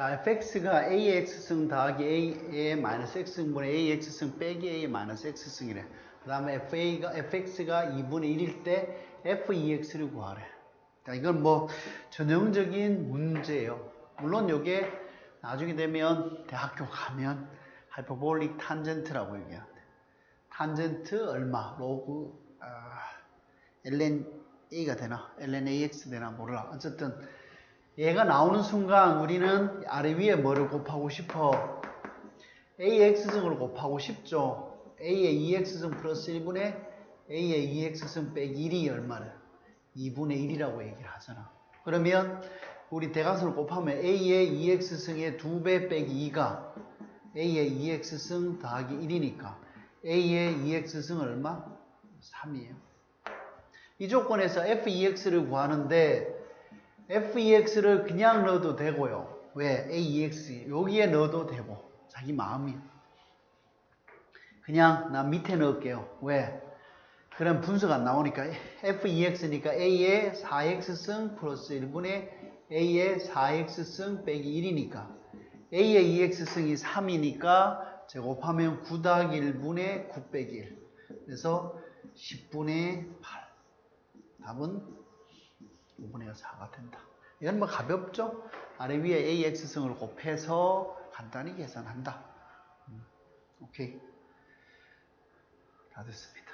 자, fx가 ax승 더하기 a의 마이너스 x승분의 ax승 빼기 a 마이너스 x승이래. 그 다음에 fa가, fx가 2분의 1일 때 f2x를 구하래. 자, 이건 뭐 전형적인 문제예요. 물론 요게 나중에 되면 대학교 가면 하이퍼볼릭 탄젠트라고 얘기하는데 탄젠트 얼마 로그 아, ln a가 되나 ln ax 되나 몰라 어쨌든 얘가 나오는 순간 우리는 아래 위에 뭐를 곱하고 싶어 ax승을 곱하고 싶죠 a의 2x승 플러스 1분의 a의 2x승 빼기 1이 얼마래 2분의 1이라고 얘기를 하잖아 그러면 우리 대각선을 곱하면 a의 2x승의 2배 빼기 2가 a의 2x승 더하기 1이니까 a의 2x승은 얼마? 3이에요. 이 조건에서 f2x를 구하는데 f2x를 그냥 넣어도 되고요. 왜? a2x 여기에 넣어도 되고 자기 마음이 그냥 나 밑에 넣을게요. 왜? 그럼 분수가 안 나오니까 f2x니까 a의 4x승 플러스 1분의 a의 4x승 빼기 1이니까 a의 2x승이 3이니까 제곱하면 9 더하기 1분의 9 빼기 1 그래서 10분의 8 답은 5분의 4가 된다. 이건 뭐 가볍죠? 아래 위에 ax승을 곱해서 간단히 계산한다. 음, 오케이. 다 됐습니다